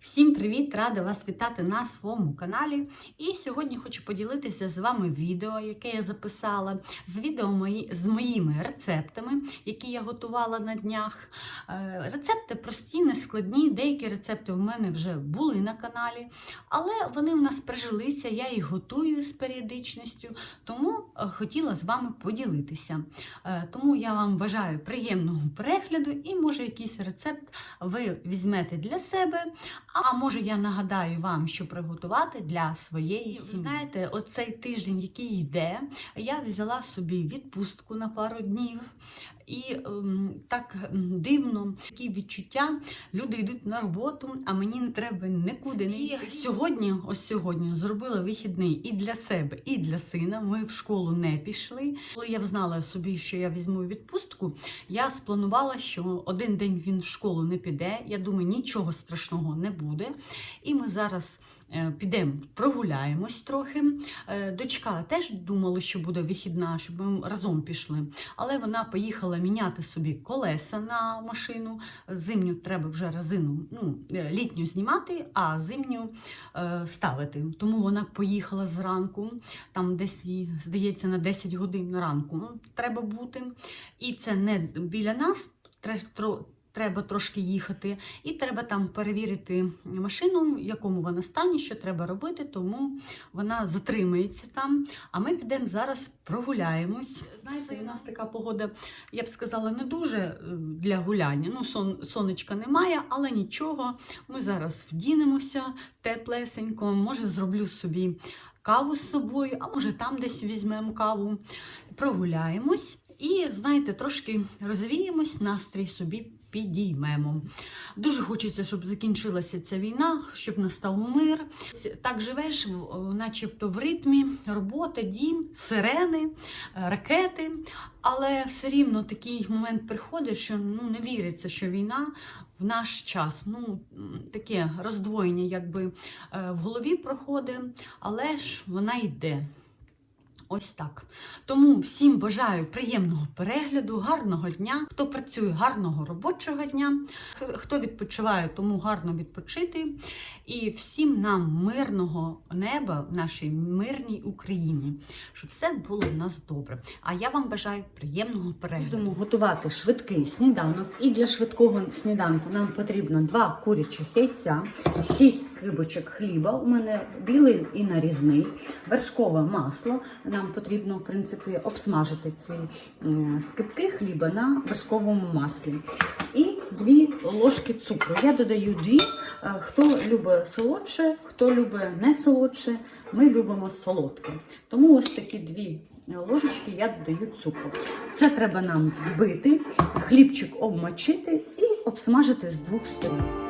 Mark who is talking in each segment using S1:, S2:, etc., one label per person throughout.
S1: Всім привіт! Рада вас вітати на своєму каналі. І сьогодні хочу поділитися з вами відео, яке я записала, з відео мої, з моїми рецептами, які я готувала на днях. Е, Рецепти прості, не складні. Деякі рецепти у мене вже були на каналі, але вони в нас прижилися, я їх готую з періодичністю, тому е, хотіла з вами поділитися. Е, Тому я вам бажаю приємного перегляду і, може, якийсь рецепт ви візьмете для себе. А може я нагадаю вам, що приготувати для своєї сім'ї. Знаєте, оцей тиждень, який йде, я взяла собі відпустку на пару днів. І ем, так ем, дивно, такі відчуття. Люди йдуть на роботу, а мені не треба нікуди не їхати. Сьогодні, ось сьогодні, зробила вихідний і для себе, і для сина. Ми в школу не пішли. Коли я взнала собі, що я візьму відпустку, я спланувала, що один день він в школу не піде. Я думаю, нічого страшного не буде. І ми зараз е, підемо прогуляємось трохи. Е, дочка теж думала, що буде вихідна, щоб ми разом пішли. Але вона поїхала міняти собі колеса на машину. Зимню треба вже резину, ну, е, літню знімати, а зимню е, ставити. Тому вона поїхала зранку, там десь здається, на 10 годин ранку ну, треба бути. І це не біля нас. Треба трошки їхати, і треба там перевірити машину, в якому вона стані, що треба робити, тому вона затримається там. А ми підемо зараз прогуляємось. Знаєте, у нас така погода, я б сказала, не дуже е, для гуляння. Ну, сон, сонечка немає, але нічого. Ми зараз вдінемося теплесенько. Може, зроблю собі каву з собою, а може там десь візьмемо каву, прогуляємось. І, знаєте, трошки розвіємось, настрій собі підіймемо. Дуже хочеться, щоб закінчилася ця війна, щоб настав мир. Так живеш, начебто в ритмі, робота, дім, сирени, ракети. Але все рівно такий момент приходить, що ну, не віриться, що війна в наш час. Ну, таке роздвоєння якби е, в голові проходить, але ж вона йде. Ось так. Тому всім бажаю приємного перегляду, гарного дня. Хто працює, гарного робочого дня. Хто відпочиває, тому гарно відпочити. І всім нам мирного неба в нашій мирній Україні, щоб все було в нас добре. А я вам бажаю приємного перегляду. Будемо готувати швидкий сніданок. І для швидкого сніданку нам потрібно два курячих яйця, 6 кибочок хліба. У мене білий і нарізний, вершкове масло. Нам потрібно, в принципі, обсмажити ці м, скибки хліба на вершковому маслі. І дві ложки цукру. Я додаю дві. Е, Хто любить солодше, хто любить не солодше, ми любимо солодке. Тому ось такі дві ложечки я додаю цукру. Це треба нам збити, хлібчик обмочити і обсмажити з двох сторон.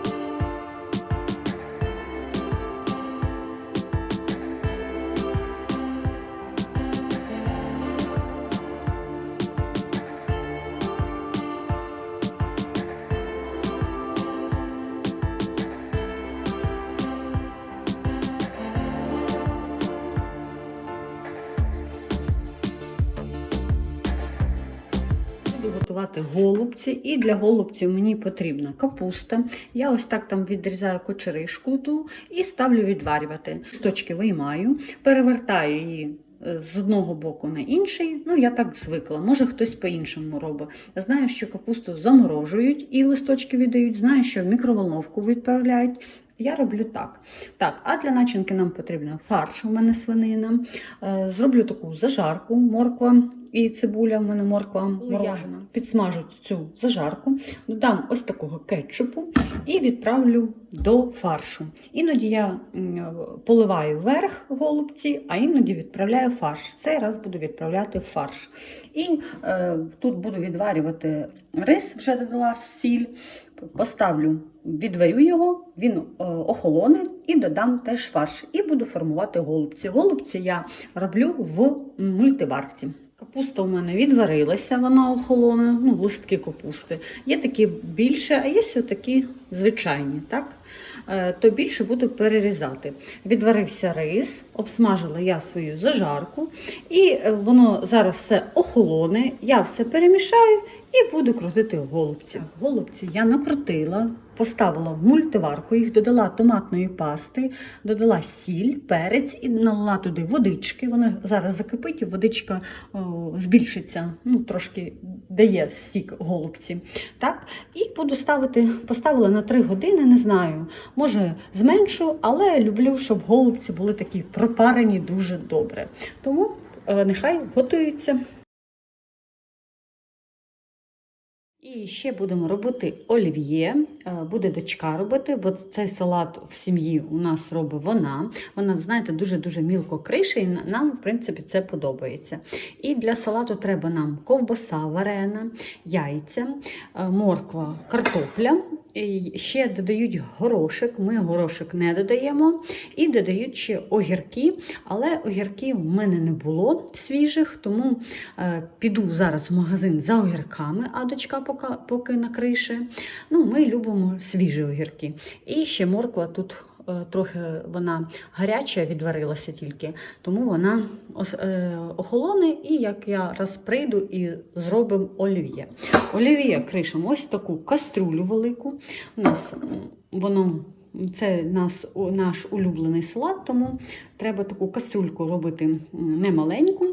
S1: Буду готувати голубці, і для голубців мені потрібна капуста. Я ось так там відрізаю кочеришку ту і ставлю відварювати. Листочки виймаю, перевертаю її е, з одного боку на інший. Ну, я так звикла. Може хтось по-іншому робить. Знаю, що капусту заморожують і листочки віддають. Знаю, що в мікроволновку відправляють. Я роблю так. Так, а для начинки нам потрібно фарш, у мене свинина. Е, Зроблю таку зажарку, морква і цибуля, у мене морква морожена. Підсмажу цю зажарку, додам ось такого кетчупу і відправлю до фаршу. Іноді я поливаю вверх голубці, а іноді відправляю фарш. Цей раз буду відправляти фарш. І е, тут буду відварювати рис, вже додала сіль. Поставлю, відварю його, він е, охолоне і додам теж фарш. І буду формувати голубці. Голубці я роблю в мультиварці. Капуста у мене відварилася, вона охолоне, ну, листки капусти. Є такі більше, а є такі звичайні. так? Е, То більше буду перерізати. Відварився рис, обсмажила я свою зажарку, і е, воно зараз все охолоне, я все перемішаю і буду крутити голубці. Голубці я накрутила, поставила в мультиварку, їх додала томатної пасти, додала сіль, перець і налила туди водички. Вона зараз закипить, водичка о, збільшиться, ну, трошки дає сік голубці. Так? І буду ставити, поставила на 3 години, не знаю, може зменшу, але люблю, щоб голубці були такі пропарені дуже добре. Тому е, нехай готуються. І ще будемо робити олів'є. Е, Буде дочка робити, бо цей салат в сім'ї у нас робить вона. Вона, знаєте, дуже-дуже мілко крише, і нам, в принципі, це подобається. І для салату треба нам ковбаса варена, яйця, е, морква, картопля. Ще додають горошик, Ми горошок не додаємо. І додають ще огірки. Але огірків в мене не було свіжих, тому е, піду зараз в магазин за огірками, а дочка поки, поки на криші. Ну, ми любимо свіжі огірки. І ще морква тут. Е, Трохи вона гаряча, відварилася тільки, тому вона е, охолоне, і як я раз прийду і зробимо олів'є. Олів'є кришимо ось таку каструлю велику. У нас воно це нас, наш улюблений салат, тому треба таку каструльку робити немаленьку.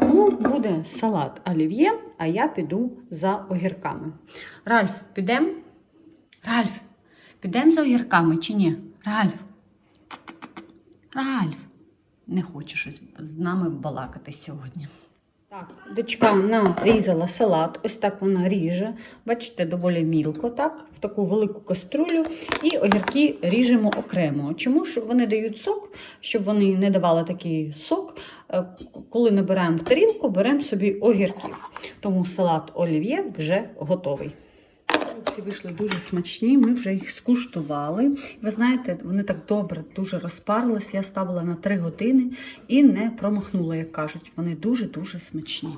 S1: Тому буде салат олів'є, а я піду за огірками. Ральф, підемо? Ральф, підемо за огірками чи ні? Ральф. Ральф. Не хоче щось з нами балакати сьогодні. Так, дочка нарізала салат, ось так вона ріже. Бачите, доволі мілко, так, в таку велику каструлю. І огірки ріжемо окремо. Чому? Щоб вони дають сок, щоб вони не давали такий сок. е, Коли набираємо тарілку, беремо собі огірків. Тому салат олів'є вже готовий. Ці вийшли дуже смачні, ми вже їх скуштували. Ви знаєте, вони так добре, дуже розпарились. Я ставила на 3 години і не промахнула, як кажуть. Вони дуже-дуже смачні.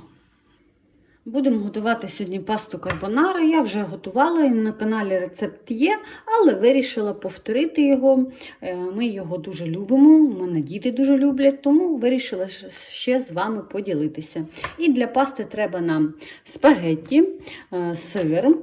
S1: Будемо готувати сьогодні пасту карбонара. Я вже готувала, на каналі рецепт є, але вирішила повторити його. Е, Ми його дуже любимо, у мене діти дуже люблять, тому вирішила ще з вами поділитися. І для пасти треба нам спагетті, е, сир,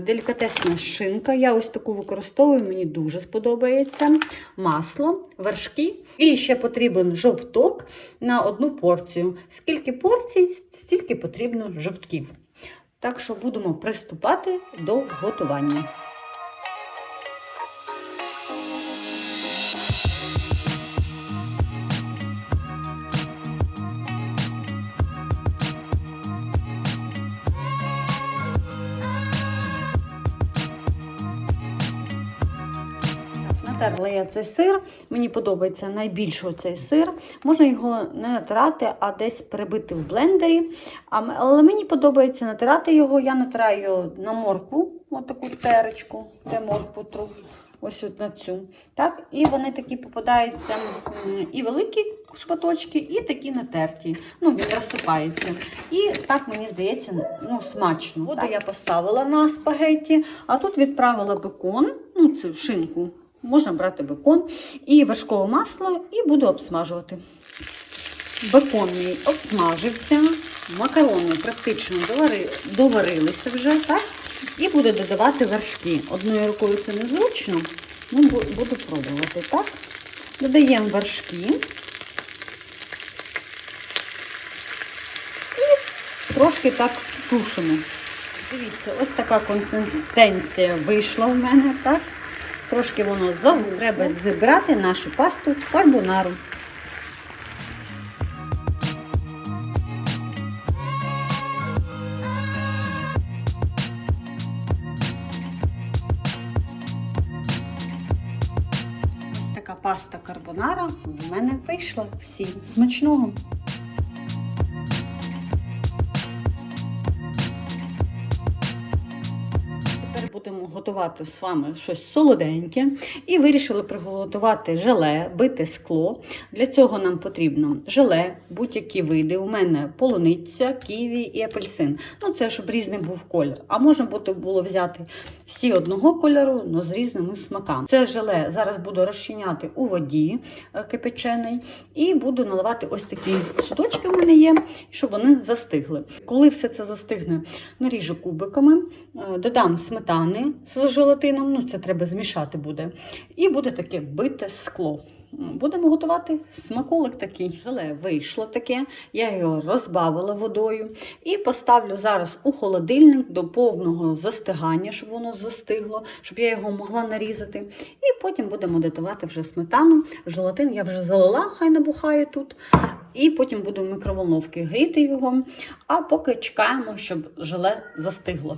S1: делікатесна шинка. Я ось таку використовую, мені дуже сподобається. Масло, вершки. І ще потрібен жовток на одну порцію. Скільки порцій, стільки потрібно жовтків. Так що будемо приступати до готування. Натерла я цей сир. Мені подобається найбільше цей сир. Можна його не натирати, а десь перебити в блендері. Але мені подобається натирати його. Я натираю на моркву, отаку терочку, де моркву тру. Ось от на цю. Так, і вони такі попадаються і великі шматочки, і такі натерті. Ну, він розсипається. І так мені здається, ну, смачно. Воду я поставила на спагетті, а тут відправила бекон, ну, цю шинку. Можна брати бекон і вершкове масло, і буду обсмажувати. Бекон мій обсмажився, макарони практично довари, доварилися вже, так? І буду додавати вершки. Одною рукою це незручно, ну буду пробувати, так? Додаємо вершки. І трошки так тушимо. Дивіться, ось така консистенція вийшла в мене, так? Трошки воно загубло. Треба зібрати нашу пасту карбонару. Ось така паста карбонара в мене вийшла. Всім смачного! Приготувати з вами щось солоденьке і вирішили приготувати желе, бите скло. Для цього нам потрібно желе, будь-які види. У мене полуниця, ківі і апельсин. Ну, це щоб різний був колір. А можна було взяти всі одного кольору, але з різними смаками. Це желе зараз буду розчиняти у воді е, кипячений і буду наливати ось такі судочки у мене є, щоб вони застигли. Коли все це застигне, наріжу кубиками, е, додам сметани з желатином, ну це треба змішати буде. І буде таке бите скло. Будемо готувати смаколик такий. Желе вийшло таке, я його розбавила водою і поставлю зараз у холодильник до повного застигання, щоб воно застигло, щоб я його могла нарізати. І потім будемо додавати вже сметану. Желатин я вже залила, хай набухає тут. І потім буду в мікроволновці гріти його. А поки чекаємо, щоб желе застигло.